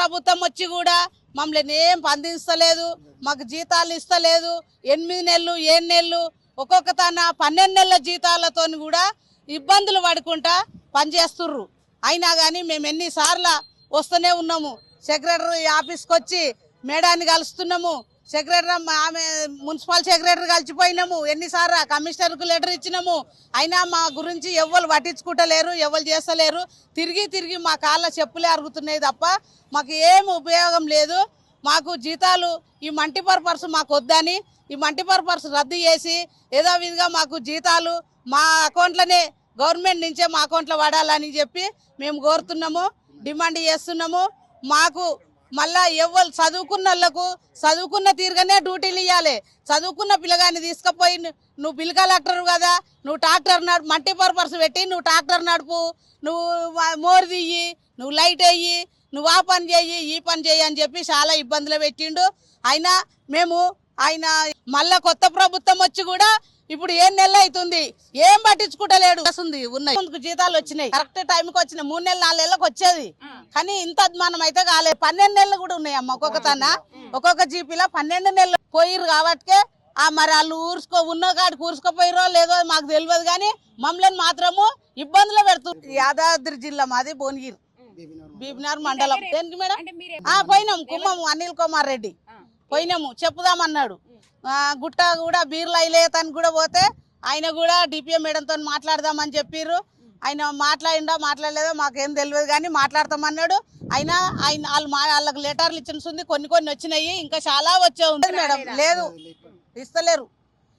ప్రభుత్వం వచ్చి కూడా మమ్మల్ని ఏం పందిస్తలేదు మాకు జీతాలు ఇస్తలేదు. ఎనిమిది నెలలు ఏడు నెలలు ఒక్కొక్క తన పన్నెండు నెలల జీతాలతో కూడా ఇబ్బందులు పడుకుంటా పనిచేస్తుర్రు. అయినా కానీ మేము ఎన్నిసార్లు వస్తూనే ఉన్నాము. సెక్రటరీ ఆఫీస్కి వచ్చి మేడాన్ని కలుస్తున్నాము. సెక్రటరీ ఆమె మున్సిపల్ సెక్రటరీ కలిసిపోయినాము. ఎన్నిసార్లు కమిషనర్కు లెటర్ ఇచ్చినాము. అయినా మా గురించి ఎవ్వరు పట్టించుకుంటలేరు ఎవరు చేస్తలేరు. తిరిగి తిరిగి మా కాళ్ళ చెప్పులే అరుగుతున్నాయి తప్ప మాకు ఏం ఉపయోగం లేదు. మాకు జీతాలు ఈ మంటిపర్ పర్పర్స్ మాకు వద్దని ఈ మంటిపర్ పర్పర్స్ రద్దు చేసి ఏదో విధంగా మాకు జీతాలు మా అకౌంట్లోనే గవర్నమెంట్ నుంచే మా అకౌంట్లో పడాలని చెప్పి మేము కోరుతున్నాము డిమాండ్ చేస్తున్నాము. మాకు మళ్ళా ఎవరు చదువుకున్న వాళ్ళకు చదువుకున్న తీరుగానే డ్యూటీలు ఇవ్వాలి చదువుకున్న పిల్లగాన్ని తీసుకుపోయి ను- నువ్వు బిల్ కలెక్టర్ కదా నువ్వు ట్రాక్టర్ నడు మట్టి పర్పస్ పెట్టి నువ్వు ట్రాక్టర్ నడుపు. నువ్వు వా- మోరు తీయి నువ్వు లైట్ వేయి నువ్వు ఆ పని చేయి ఈ పని చేయి అని చెప్పి చాలా ఇబ్బందులు పెట్టిండు. అయినా మేము ఆయన మళ్ళా కొత్త ప్రభుత్వం వచ్చి కూడా ఇప్పుడు ఏం నెలలు అవుతుంది. ఏం పట్టించుకుంటలేడు. వస్తుంది ఉన్నాయి. ముందుకు జీతాలు వచ్చినాయి. కరెక్ట్ టైంకి వచ్చినాయి. మూడు నెలలు నాలుగు నెలలకు వచ్చేది. కానీ ఇంత అద్మానం అయితే కాలేదు. పన్నెండు నెలలు కూడా ఉన్నాయి అమ్మ ఒక్కొక్క తన. ఒక్కొక్క జీపీలో పన్నెండు నెలలు పోయిరు కాబట్టికే ఆ మరి వాళ్ళు ఊర్చుకో ఉన్న కాడికి ఊర్చుకోపోయిరో లేదో మాకు తెలియదు కానీ మమ్మల్ని మాత్రము ఇబ్బందులు పెడుతుంది యాదాద్రి జిల్లా మాది భువనగిరి. బీబినార్ మండలం. దేనికి మేడం? అంటే మీరు ఆ పోయినాం. కుమ్మము అనిల్ కుమార్ రెడ్డి. పోయినాము. చెప్పుదామన్నాడు. గుట్ట కూడా బీర్లు అయిలేతని కూడా పోతే ఆయన కూడా డిపిఎం మేడంతో మాట్లాడదామని చెప్పిర్రు. ఆయన మాట్లాడిండా మాట్లాడలేదో మాకేం తెలియదు కానీ మాట్లాడతామన్నాడు. అయినా ఆయన వాళ్ళు మా వాళ్ళకి లెటర్లు ఇచ్చిన కొన్ని కొన్ని వచ్చినాయి. ఇంకా చాలా వచ్చే ఉంది మేడం. లేదు? ఇస్తలేరు.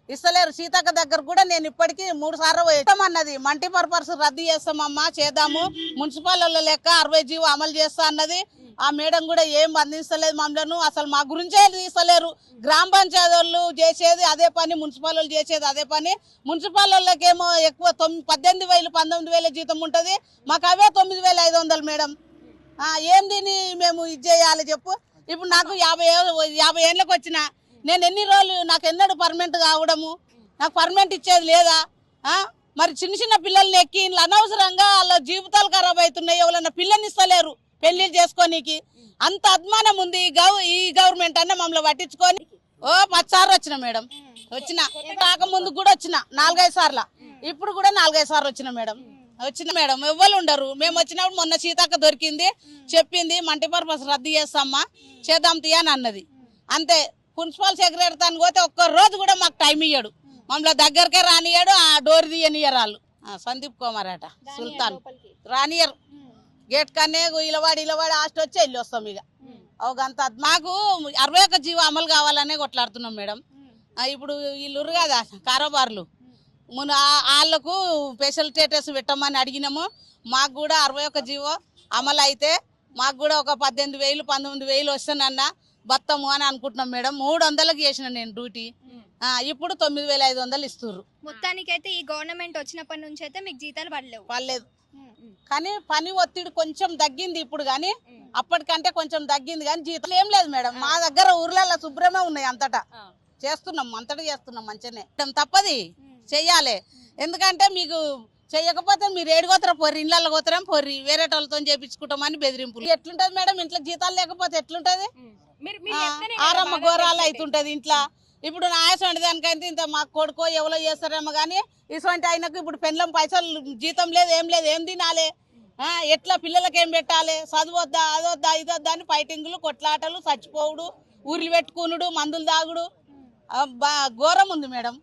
ఇస్తలేరు. సీతక్క దగ్గర కూడా నేను ఇప్పటికీ మూడు సార్లు ఇస్తామన్నది. మంటి పర్పస్ రద్దు చేస్తామమ్మా చేద్దాము. మున్సిపల్ లెక్క అరవై జీవో అమలు చేస్తా అన్నది. ఆ మేడం కూడా ఏం అందిస్తలేదు మమ్మల్ని అసలు మా గురించే తీస్తలేరు. గ్రామ పంచాయతీ వాళ్ళు చేసేది అదే పని మున్సిపల్ వాళ్ళు చేసేది అదే పని. మున్సిపల్ వాళ్ళకేమో ఎక్కువ తొమ్మిది పద్దెనిమిది వేలు పంతొమ్మిది వేల జీతం ఉంటుంది. మాకు అవే తొమ్మిది వేల ఐదు వందలు మేడం. ఏం దీన్ని మేము ఇది చేయాలి చెప్పు. ఇప్పుడు నాకు యాభై ఏ- యాభై ఏళ్ళకి వచ్చిన. నేను ఎన్ని రోజులు నాకు ఎన్నడూ పర్మనెంట్ కావడము? నాకు పర్మనెంట్ ఇచ్చేది లేదా? మరి చిన్న చిన్న పిల్లల్ని ఎక్కి అనవసరంగా వాళ్ళ జీవితాలు ఖరాబ్ అవుతున్నాయి. ఎవరన్నా పిల్లని ఇస్తలేరు. పెళ్ళిళ్ళు చేసుకోనీకి. అంత అద్మానం ఉంది. ఈ గవ ఈ గవర్నమెంట్ అన్న మమ్మల్ని పట్టించుకొని. ఓ మచ్చారు వచ్చిన మేడం. వచ్చిన. రాకముందు కూడా వచ్చిన. నాలుగైదు సార్లు. ఇప్పుడు కూడా నాలుగైదు సార్లు వచ్చిన మేడం. వచ్చిన మేడం. ఎవ్వరు ఉండరు. మేము వచ్చినప్పుడు మొన్న సీతక్క దొరికింది. చెప్పింది మంటి పర్పస్ రద్దు చేస్తామ్మా. చేద్దాం తీయ అని అన్నది. అంతే. ప్రిన్సిపాల్ సెక్రటరీ తను పోతే ఒక్క రోజు కూడా మాకు టైం ఇయ్యాడు. మమ్మల్ని దగ్గరకే రానియాడు ఆ డోర్ తీయనియరు వాళ్ళు సందీప్ కుమార్ అట. సుల్తాన్. రానియరు గేట్ కన్నే ఇలవాడి ఇలవాడి హాస్ట్ వచ్చి వెళ్ళి వస్తాం ఇక ఒక మాకు అరవై ఒక్క జీవో అమలు కావాలనే కొట్లాడుతున్నాం మేడం. ఇప్పుడు వీళ్ళు కదా కారోబార్లు. మన వాళ్ళకు స్పెషల్ స్టేటస్ పెట్టమని అడిగినాము. మాకు కూడా అరవై ఒక్క జీవో అమలు అయితే మాకు కూడా ఒక పద్దెనిమిది వేలు పంతొమ్మిది వేలు వస్తానన్న బత్తము అని అనుకుంటున్నాం మేడం. మూడు వందలకు చేసిన నేను డ్యూటీ. ఇప్పుడు తొమ్మిది వేల ఐదు వందలు ఇస్తుర్రు. మొత్తానికైతే ఈ గవర్నమెంట్ వచ్చినప్పటి నుంచి అయితే మీకు జీతాలు పడలేవు. పర్లేదు కానీ పని ఒత్తిడి కొంచెం తగ్గింది ఇప్పుడు కానీ అప్పటికంటే కొంచెం తగ్గింది కానీ జీతాలు ఏం లేదు మేడం. మా దగ్గర ఊర్లలో శుభ్రమే ఉన్నాయి అంతటా. చేస్తున్నాం అంతటా చేస్తున్నాం మంచిగానే. తప్పది. చెయ్యాలి. ఎందుకంటే మీకు చెయ్యకపోతే మీరు ఏడుకోతారా పొర్రి ఇళ్ళల్లో పోతారా పొర్రి వేరే వాళ్ళతో చేపించుకుంటామని బెదిరింపులు. ఎట్లుంటది మేడం? ఇంట్లో జీతాలు లేకపోతే ఎట్లుంటది? ఆరమ్మ ఘోరాలు అవుతుంటది ఇంట్లో. ఇప్పుడు నా ఆశ దానికైతే ఇంత మా కొడుకో ఎవరో చేస్తారేమో కానీ ఇటువంటి ఆయనకు ఇప్పుడు పెండ్లం పైసలు జీతం లేదు ఏం లేదు ఏం తినాలి? ఎట్లా పిల్లలకి ఏం పెట్టాలి? చదువొద్దా అదొద్దా ఇదొద్దా అని ఫైటింగ్లు కొట్లాటలు చచ్చిపోవుడు ఊర్లు పెట్టుకునుడు మందులు తాగుడు. బా ఘోరం ఉంది మేడం.